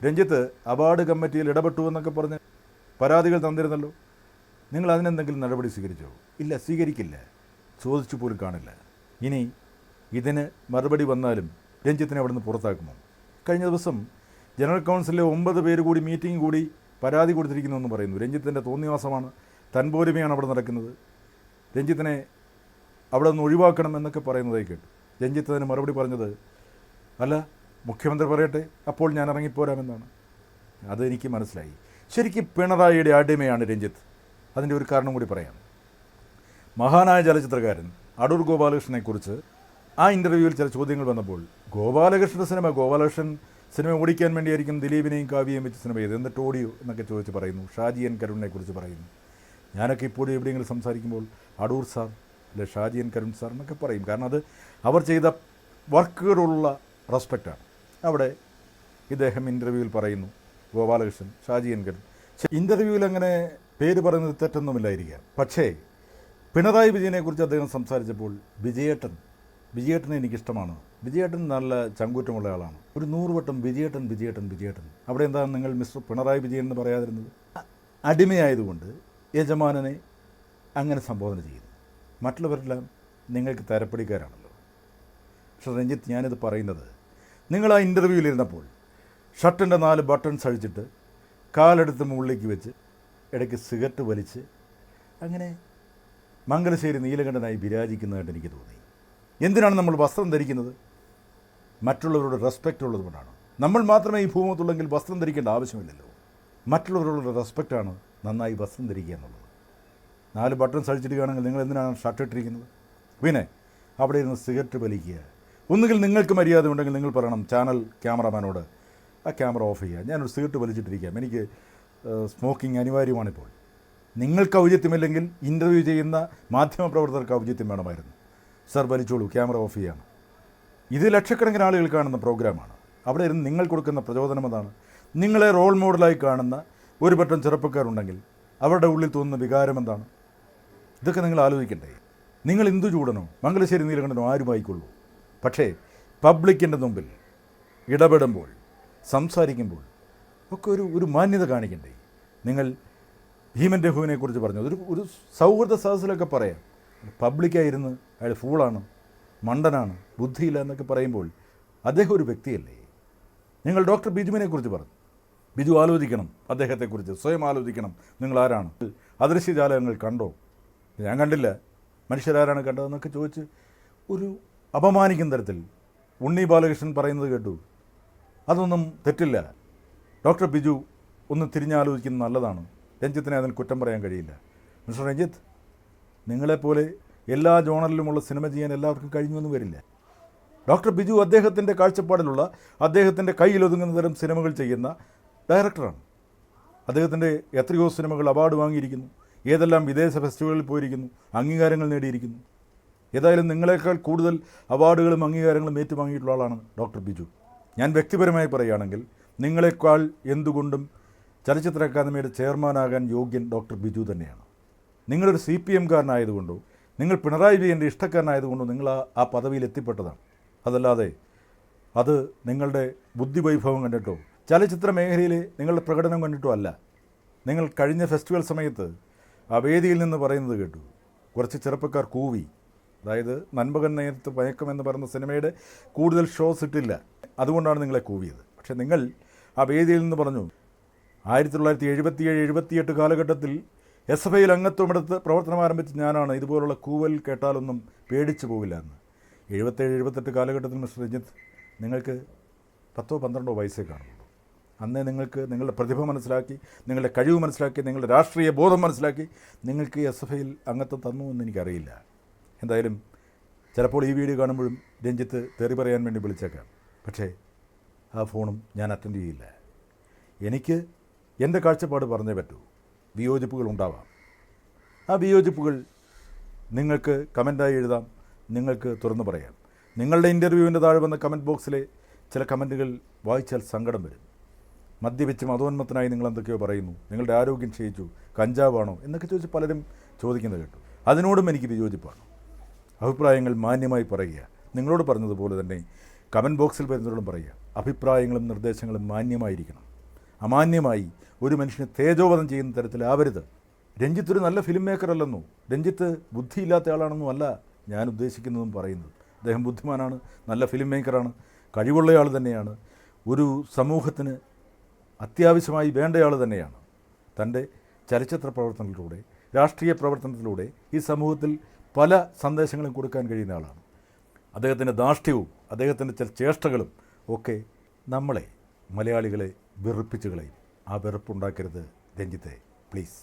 രഞ്ജിത്ത് അവാർഡ് കമ്മിറ്റിയിൽ ഇടപെട്ടു എന്നൊക്കെ പറഞ്ഞ് പരാതികൾ തന്നിരുന്നല്ലോ. നിങ്ങൾ അതിനെന്തെങ്കിലും നടപടി സ്വീകരിച്ചോ? ഇല്ല സ്വീകരിക്കില്ല. ചോദിച്ചു പോലും കാണില്ല. ഇനി ഇതിന് മറുപടി വന്നാലും രഞ്ജിത്തിനെ അവിടുന്ന് പുറത്താക്കുമോ? കഴിഞ്ഞ ദിവസം ജനറൽ കൗൺസിലിലെ ഒമ്പത് പേര് കൂടി മീറ്റിംഗ് കൂടി പരാതി കൊടുത്തിരിക്കുന്നു എന്ന് പറയുന്നു. രഞ്ജിത്തിന്റെ തോന്നിവാസമാണ് തൻപോരുമയാണ് അവിടെ നടക്കുന്നത്. രഞ്ജിത്തിനെ അവിടെ നിന്ന് ഒഴിവാക്കണം എന്നൊക്കെ പറയുന്നതായി കേട്ടു. രഞ്ജിത്ത് അതിന് മറുപടി പറഞ്ഞത് അല്ല മുഖ്യമന്ത്രി പറയട്ടെ അപ്പോൾ ഞാൻ ഇറങ്ങിപ്പോരാമെന്നാണ്. അതെനിക്ക് മനസ്സിലായി. ശരിക്കും പിണറായിയുടെ അടിമയാണ് രഞ്ജിത്ത്. അതിന്റെ ഒരു കാരണം കൂടി പറയാം. മഹാനായ ചലച്ചിത്രകാരൻ അടൂർ ഗോപാലകൃഷ്ണനെക്കുറിച്ച് ആ ഇന്റർവ്യൂവിൽ ചില ചോദ്യങ്ങൾ വന്നപ്പോൾ ഗോപാലകൃഷ്ണ സിനിമ ഗോപാലകൃഷ്ണൻ സിനിമ ഓടിക്കാൻ വേണ്ടിയായിരിക്കും ദിലീപിനെയും കാവ്യയും വെച്ച് സിനിമ ചെയ്ത് എന്നിട്ട് ഓടിയോ എന്നൊക്കെ ചോദിച്ച് പറയുന്നു. ഷാജി എൻ കരുണിനെക്കുറിച്ച് പറയുന്നു. ഞാനൊക്കെ ഇപ്പോഴും എവിടെയെങ്കിലും സംസാരിക്കുമ്പോൾ അടൂർ സാർ അല്ലെ ഷാജി എൻ കരുൺ സാർ എന്നൊക്കെ പറയും. കാരണം അത് അവർ ചെയ്ത വർക്കുകളോടുള്ള റെസ്പെക്റ്റാണ്. അവിടെ ഇദ്ദേഹം ഇന്റർവ്യൂവിൽ പറയുന്നു. ഗോപാലകൃഷ്ണൻ ഷാജി എൻ കരുൺ ഇന്റർവ്യൂവിൽ അങ്ങനെ പേര് പറയുന്നത് തെറ്റൊന്നുമില്ലായിരിക്കാം പക്ഷേ പിണറായി വിജയനെക്കുറിച്ച് അദ്ദേഹം സംസാരിച്ചപ്പോൾ വിജയേട്ടൻ വിജയേട്ടനെ എനിക്കിഷ്ടമാണ്. വിജയേട്ടൻ നല്ല ചങ്കൂറ്റമുള്ള ആളാണ്. ഒരു നൂറ് വട്ടം വിജയേട്ടൻ വിജയേട്ടൻ വിജയേട്ടൻ. അവിടെ എന്താണ് നിങ്ങൾ മിസ്റ്റർ പിണറായി വിജയൻ എന്ന് പറയാതിരുന്നത്? അടിമയായതുകൊണ്ട് യജമാനനെ അങ്ങനെ സംബോധന ചെയ്യുന്നു മറ്റുള്ളവരെല്ലാം നിങ്ങൾക്ക് തരപ്പടിക്കാരാണല്ലോ പക്ഷേ രഞ്ജിത്ത് ഞാനിത് പറയുന്നത് നിങ്ങൾ ആ ഇന്റർവ്യൂവിലിരുന്നപ്പോൾ ഷർട്ടിന്റെ നാല് ബട്ടൺസ് അഴിച്ചിട്ട് കാലെടുത്ത് മുകളിലേക്ക് വെച്ച് ഇടയ്ക്ക് സിഗരറ്റ് വലിച്ച് അങ്ങനെ മംഗലശ്ശേരി നീലകണ്ഠനായി വിരാജിക്കുന്നതായിട്ട് എനിക്ക് തോന്നി. എന്തിനാണ് നമ്മൾ വസ്ത്രം ധരിക്കുന്നത്? മറ്റുള്ളവരോട് റെസ്പെക്റ്റ് ഉള്ളതുകൊണ്ടാണ് നമ്മൾ മാത്രമേ ഈ ഭൂമത്തുള്ളെങ്കിൽ വസ്ത്രം ധരിക്കേണ്ട ആവശ്യമില്ലല്ലോ. മറ്റുള്ളവരോടുള്ള റെസ്പെക്റ്റാണ് നന്നായി വസ്ത്രം ധരിക്കുക എന്നുള്ളത്. നാല് ബട്ടൺസ് അഴിച്ചിടുകയാണെങ്കിൽ നിങ്ങൾ എന്തിനാണ് ഷർട്ട് ഇട്ടിരിക്കുന്നത്? പിന്നെ അവിടെ ഇരുന്ന് സിഗരറ്റ് വലിക്കുക. ഒന്നുകിൽ നിങ്ങൾക്ക് മര്യാദ ഉണ്ടെങ്കിൽ നിങ്ങൾ പറയണം ചാനൽ ക്യാമറമാനോട് ആ ക്യാമറ ഓഫ് ചെയ്യുക ഞാനൊരു സീറ്റ് വലിച്ചിട്ടിരിക്കാം എനിക്ക് സ്മോക്കിംഗ് അനിവാര്യമാണിപ്പോൾ. നിങ്ങൾക്ക് ഔചിത്യമില്ലെങ്കിൽ ഇന്റർവ്യൂ ചെയ്യുന്ന മാധ്യമപ്രവർത്തകർക്ക് ഔചിത്യം വേണമായിരുന്നു. സർ വലിച്ചോളൂ ക്യാമറ ഓഫ് ചെയ്യാണ്. ഇത് ലക്ഷക്കണക്കിന് ആളുകൾ കാണുന്ന പ്രോഗ്രാമാണ്. അവിടെ ഇരുന്ന് നിങ്ങൾ കൊടുക്കുന്ന പ്രചോദനം അതാണ്. നിങ്ങളെ റോൾ മോഡലായി കാണുന്ന ഒരു പറ്റം ചെറുപ്പക്കാരുണ്ടെങ്കിൽ അവരുടെ ഉള്ളിൽ തോന്നുന്ന വികാരം എന്താണ്? ഇതൊക്കെ നിങ്ങൾ ആലോചിക്കണ്ടേ. നിങ്ങൾ ഇന്ദു ചൂടനോ മംഗലശ്ശേരി നീലകണ്ഠനോ ആരുമായിക്കൊള്ളൂ. പക്ഷേ പബ്ലിക്കിന്റെ മുമ്പിൽ ഇടപെടുമ്പോൾ സംസാരിക്കുമ്പോൾ ഒക്കെ ഒരു ഒരു മാന്യത കാണിക്കണ്ടേ? നിങ്ങൾ ഭീമൻ രഘുവിനെ കുറിച്ച് പറഞ്ഞു ഒരു ഒരു സൗഹൃദ സദസ്സിലൊക്കെ പറയാം. പബ്ലിക്കായിരുന്നു അയാൾ ഫൂളാണ് മണ്ടനാണ് ബുദ്ധിയില്ല എന്നൊക്കെ പറയുമ്പോൾ അദ്ദേഹം ഒരു വ്യക്തിയല്ലേ? നിങ്ങൾ ഡോക്ടർ ബിജുവിനെക്കുറിച്ച് പറഞ്ഞു. ബിജു ആലോചിക്കണം അദ്ദേഹത്തെക്കുറിച്ച് സ്വയം ആലോചിക്കണം നിങ്ങൾ ആരാണ്. അദൃശ്യജാലകങ്ങൾ കണ്ടോ? ഞാൻ കണ്ടില്ല. മനുഷ്യരാരാണ് കണ്ടതെന്നൊക്കെ ചോദിച്ച് ഒരു അപമാനിക്കുന്ന തരത്തിൽ ഉണ്ണി ബാലകൃഷ്ണൻ പറയുന്നത് കേട്ടു. അതൊന്നും തെറ്റില്ല. ഡോക്ടർ ബിജു ഒന്ന് തിരിഞ്ഞാലോചിക്കുന്നത് നല്ലതാണ്. രഞ്ജിത്തിനെ അതിന് കുറ്റം പറയാൻ കഴിയില്ല. മിസ്റ്റർ രഞ്ജിത്ത് നിങ്ങളെപ്പോലെ എല്ലാ ജോണലിലുമുള്ള സിനിമ ചെയ്യാൻ എല്ലാവർക്കും കഴിഞ്ഞൊന്നും വരില്ല. ഡോക്ടർ ബിജു അദ്ദേഹത്തിന്റെ കാഴ്ചപ്പാടിലുള്ള അദ്ദേഹത്തിന്റെ കയ്യിലൊതുങ്ങുന്ന തരം സിനിമകൾ ചെയ്യുന്ന ഡയറക്ടറാണ്. അദ്ദേഹത്തിന്റെ എത്രയോ സിനിമകൾ അവാർഡ് വാങ്ങിയിരിക്കുന്നു. ഏതെല്ലാം വിദേശ ഫെസ്റ്റിവലുകളിൽ പോയിരിക്കുന്നു അംഗീകാരങ്ങൾ നേടിയിരിക്കുന്നു. ഏതായാലും നിങ്ങളെക്കാൾ കൂടുതൽ അവാർഡുകളും അംഗീകാരങ്ങളും ഏറ്റുവാങ്ങിയിട്ടുള്ള ആളാണ് ഡോക്ടർ ബിജു. ഞാൻ വ്യക്തിപരമായി പറയുകയാണെങ്കിൽ നിങ്ങളെക്കാൾ എന്തുകൊണ്ടും ചലച്ചിത്ര അക്കാദമിയുടെ ചെയർമാനാകാൻ യോഗ്യൻ ഡോക്ടർ ബിജു തന്നെയാണ്. നിങ്ങളൊരു സി പി എംകാരനായതുകൊണ്ടോ നിങ്ങൾ പിണറായി വിജയന്റെ ഇഷ്ടക്കാരനായതുകൊണ്ടോ നിങ്ങൾ ആ ആ പദവിയിൽ എത്തിപ്പെട്ടതാണ്. അതല്ലാതെ അത് നിങ്ങളുടെ ബുദ്ധിവൈഭവം കണ്ടിട്ടോ ചലച്ചിത്ര മേഖലയിലെ നിങ്ങളുടെ പ്രകടനം കണ്ടിട്ടോ അല്ല. നിങ്ങൾ കഴിഞ്ഞ ഫെസ്റ്റിവൽ സമയത്ത് ആ വേദിയിൽ നിന്ന് പറയുന്നത് കേട്ടു. കുറച്ച് ചെറുപ്പക്കാർ കൂവി അതായത് നൻപകൻ നേരത്ത് മയക്കം എന്ന് പറയുന്ന സിനിമയുടെ കൂടുതൽ ഷോസ് ഇട്ടില്ല. അതുകൊണ്ടാണ് നിങ്ങളെ കൂവിയത്. പക്ഷേ നിങ്ങൾ ആ വേദിയിൽ നിന്ന് പറഞ്ഞു ആയിരത്തി തൊള്ളായിരത്തി എഴുപത്തിയേഴ് എഴുപത്തിയെട്ട് കാലഘട്ടത്തിൽ എസ് എഫ് ഐയിൽ അംഗത്വമെടുത്ത് പ്രവർത്തനം ആരംഭിച്ച ഞാനാണ് ഇതുപോലുള്ള കൂവൽ കേട്ടാലൊന്നും പേടിച്ചു പോവില്ല എന്ന്. എഴുപത്തേഴ് എഴുപത്തെട്ട് കാലഘട്ടത്തിൽ മിസ്റ്റർ രഞ്ജിത്ത് നിങ്ങൾക്ക് പത്തോ പന്ത്രണ്ടോ വയസ്സേ കാണുള്ളൂ. അന്നേ നിങ്ങൾക്ക് നിങ്ങളുടെ പ്രതിഭ മനസ്സിലാക്കി നിങ്ങളുടെ കഴിവ് മനസ്സിലാക്കി നിങ്ങളുടെ രാഷ്ട്രീയ ബോധം മനസ്സിലാക്കി നിങ്ങൾക്ക് എസ് എഫ് ഐയിൽ അംഗത്വം തന്നു എന്ന് എനിക്കറിയില്ല. എന്തായാലും ചിലപ്പോൾ ഈ വീഡിയോ കാണുമ്പോഴും രഞ്ജിത്ത് തെറി പറയാൻ വേണ്ടി വിളിച്ചേക്കാം. പക്ഷേ ആ ഫോണും ഞാൻ അറ്റൻഡ് ചെയ്യില്ല. എനിക്ക് എന്റെ കാഴ്ചപ്പാട് പറഞ്ഞേ പറ്റൂ. വിയോജിപ്പുകൾ ഉണ്ടാവാം. ആ വിയോജിപ്പുകൾ നിങ്ങൾക്ക് കമന്റായി എഴുതാം. നിങ്ങൾക്ക് തുറന്നു പറയാം. നിങ്ങളുടെ ഇന്റർവ്യൂവിന്റെ താഴെ വന്ന കമന്റ് ബോക്സിലെ ചില കമന്റുകൾ വായിച്ചാൽ സങ്കടം വരും. മദ്യപിച്ച് മതോന്മത്തനായി നിങ്ങൾ എന്തൊക്കെയോ പറയുന്നു. നിങ്ങളുടെ ആരോഗ്യം ക്ഷയിച്ചു. കഞ്ചാവാണോ എന്നൊക്കെ ചോദിച്ച് പലരും ചോദിക്കുന്നത് കേട്ടു. അതിനോടും എനിക്ക് വിയോജിപ്പാണ്. അഭിപ്രായങ്ങൾ മാന്യമായി പറയുക. നിങ്ങളോട് പറഞ്ഞതുപോലെ തന്നെ കമന്റ് ബോക്സിൽ വരുന്നവരോടും പറയുക. അഭിപ്രായങ്ങളും നിർദ്ദേശങ്ങളും മാന്യമായിരിക്കണം. അമാന്യമായി ഒരു മനുഷ്യനെ തേജോവധം ചെയ്യുന്ന തരത്തിൽ തരത്തിലാവരുത്. രഞ്ജിത്ത് ഒരു നല്ല ഫിലിം മേക്കർ അല്ലെന്നോ. രഞ്ജിത്ത് ബുദ്ധിയില്ലാത്ത ആളാണെന്നും അല്ല ഞാൻ ഉദ്ദേശിക്കുന്നതും പറയുന്നത്. അദ്ദേഹം ബുദ്ധിമാനാണ് നല്ല ഫിലിം മേക്കറാണ് കഴിവുള്ളയാൾ തന്നെയാണ് ഒരു സമൂഹത്തിന് അത്യാവശ്യമായി വേണ്ടയാൾ തന്നെയാണ്. തന്റെ ചലച്ചിത്ര പ്രവർത്തനത്തിലൂടെ രാഷ്ട്രീയ പ്രവർത്തനത്തിലൂടെ ഈ സമൂഹത്തിൽ പല സന്ദേശങ്ങളും കൊടുക്കാൻ കഴിയുന്ന ആളാണ്. അദ്ദേഹത്തിന്റെ ധാർഷ്ട്യവും അദ്ദേഹത്തിന്റെ ചില ചേഷ്ടകളും ഒക്കെ നമ്മളെ മലയാളികളെ വെറുപ്പിച്ചു കളയും. ആ വെറുപ്പുണ്ടാക്കരുത് രഞ്ജിത്തെ പ്ലീസ്.